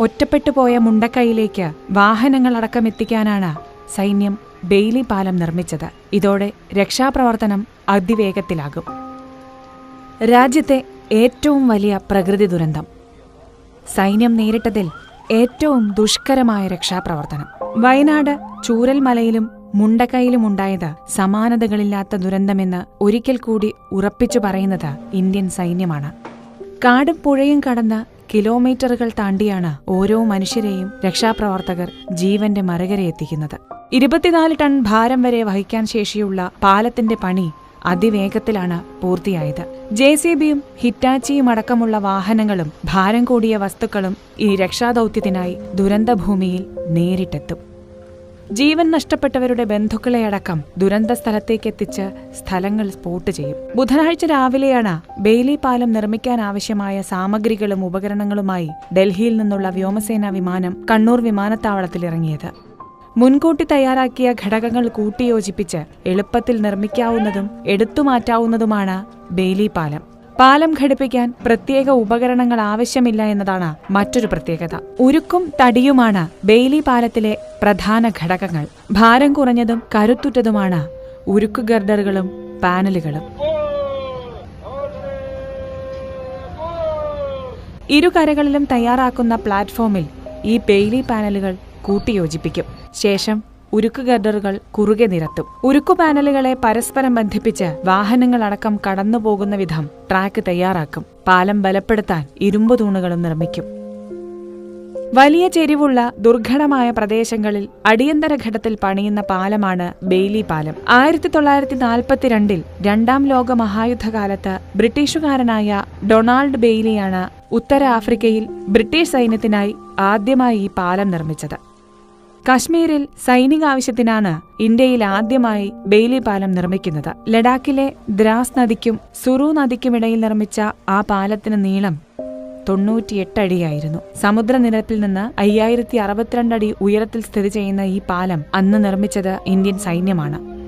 ഒറ്റപ്പെട്ടു പോയ മുണ്ടക്കൈയിലേക്ക് വാഹനങ്ങളടക്കം എത്തിക്കാനാണ് സൈന്യം ബെയ്ലി പാലം നിർമ്മിച്ചത്. ഇതോടെ രക്ഷാപ്രവർത്തനം അതിവേഗത്തിലാകും. രാജ്യത്തെ ഏറ്റവും വലിയ പ്രകൃതി ദുരന്തം. സൈന്യം നേരിട്ടതിൽ ഏറ്റവും ദുഷ്കരമായ രക്ഷാപ്രവർത്തനം. വയനാട് ചൂരൽമലയിലും മുണ്ടക്കൈയിലും ഉണ്ടായത് സമാനതകളില്ലാത്ത ദുരന്തമെന്ന് ഒരിക്കൽ കൂടി ഉറപ്പിച്ചു പറയുന്നത് ഇന്ത്യൻ സൈന്യമാണ്. കാടും പുഴയും കടന്ന് കിലോമീറ്ററുകൾ താണ്ടിയാണ് ഓരോ മനുഷ്യരെയും രക്ഷാപ്രവർത്തകർ ജീവന്റെ മരകരെ എത്തിക്കുന്നത്. ഇരുപത്തിനാല് ടൺ ഭാരം വരെ വഹിക്കാൻ ശേഷിയുള്ള പാലത്തിന്റെ പണി അതിവേഗത്തിലാണ് പൂർത്തിയായത്. ജെ സി ബിയും ഹിറ്റാച്ചിയും അടക്കമുള്ള വാഹനങ്ങളും ഭാരം കൂടിയ വസ്തുക്കളും ഈ രക്ഷാദൌത്യത്തിനായി ദുരന്തഭൂമിയിൽ നേരിട്ടെത്തും. ജീവൻ നഷ്ടപ്പെട്ടവരുടെ ബന്ധുക്കളെ അടക്കം ദുരന്ത സ്ഥലത്തേക്കെത്തിച്ച് സ്ഥലങ്ങൾ സ്പോട്ട് ചെയ്യും. ബുധനാഴ്ച രാവിലെയാണ് ബെയ്ലി പാലം നിർമ്മിക്കാൻ ആവശ്യമായ സാമഗ്രികളും ഉപകരണങ്ങളുമായി ഡൽഹിയിൽ നിന്നുള്ള വ്യോമസേനാ വിമാനം കണ്ണൂർ വിമാനത്താവളത്തിൽ ഇറങ്ങിയത്. മുൻകൂട്ടി തയ്യാറാക്കിയ ഘടകങ്ങൾ കൂട്ടിയോജിപ്പിച്ച് എളുപ്പത്തിൽ നിർമ്മിക്കാവുന്നതും എടുത്തുമാറ്റാവുന്നതുമാണ് ബെയ്ലി പാലം. പാലം ഘടിപ്പിക്കാൻ പ്രത്യേക ഉപകരണങ്ങൾ ആവശ്യമില്ല എന്നതാണ് മറ്റൊരു പ്രത്യേകത. ഉരുക്കും തടിയുമാണ് ബെയ്ലി പാലത്തിലെ പ്രധാന ഘടകങ്ങൾ. ഭാരം കുറഞ്ഞതും കരുത്തുറ്റതുമാണ് ഉരുക്കു ഗർഡറുകളും പാനലുകളും. ഇരുകരകളിലും തയ്യാറാക്കുന്ന പ്ലാറ്റ്ഫോമിൽ ഈ ബെയ്ലി പാനലുകൾ കൂട്ടിയോജിപ്പിക്കും. ശേഷം ഉരുക്ക് ഗർഡറുകൾ കുറുകെ നിരത്തും. ഉരുക്കു പാനലുകളെ പരസ്പരം ബന്ധിപ്പിച്ച് വാഹനങ്ങളടക്കം കടന്നുപോകുന്ന വിധം ട്രാക്ക് തയ്യാറാക്കും. പാലം ബലപ്പെടുത്താൻ ഇരുമ്പു തൂണുകളും നിർമ്മിക്കും. വലിയ ചെരിവുള്ള ദുർഘടമായ പ്രദേശങ്ങളിൽ അടിയന്തര ഘട്ടത്തിൽ പണിയുന്ന പാലമാണ് ബെയ്ലി പാലം. ആയിരത്തി തൊള്ളായിരത്തി നാൽപ്പത്തിരണ്ടിൽ രണ്ടാം ലോക മഹായുദ്ധകാലത്ത് ബ്രിട്ടീഷുകാരനായ ഡൊണാൾഡ് ബെയ്ലിയാണ് ഉത്തര ആഫ്രിക്കയിൽ ബ്രിട്ടീഷ് സൈന്യത്തിനായി ആദ്യമായി ഈ പാലം നിർമ്മിച്ചത്. കശ്മീരിൽ സൈനിക ആവശ്യത്തിനാണ് ഇന്ത്യയിൽ ആദ്യമായി ബെയ്ലി പാലം നിർമ്മിക്കുന്നത്. ലഡാക്കിലെ ദ്രാസ് നദിക്കും സുറു നദിക്കുമിടയിൽ നിർമ്മിച്ച ആ പാലത്തിന് നീളം തൊണ്ണൂറ്റിയെട്ട് അടിയായിരുന്നു. സമുദ്രനിരപ്പിൽ നിന്ന് അയ്യായിരത്തി അറുപത്തിരണ്ട് അടി ഉയരത്തിൽ സ്ഥിതി ചെയ്യുന്ന ഈ പാലം അന്ന് നിർമ്മിച്ചത് ഇന്ത്യൻ സൈന്യമാണ്.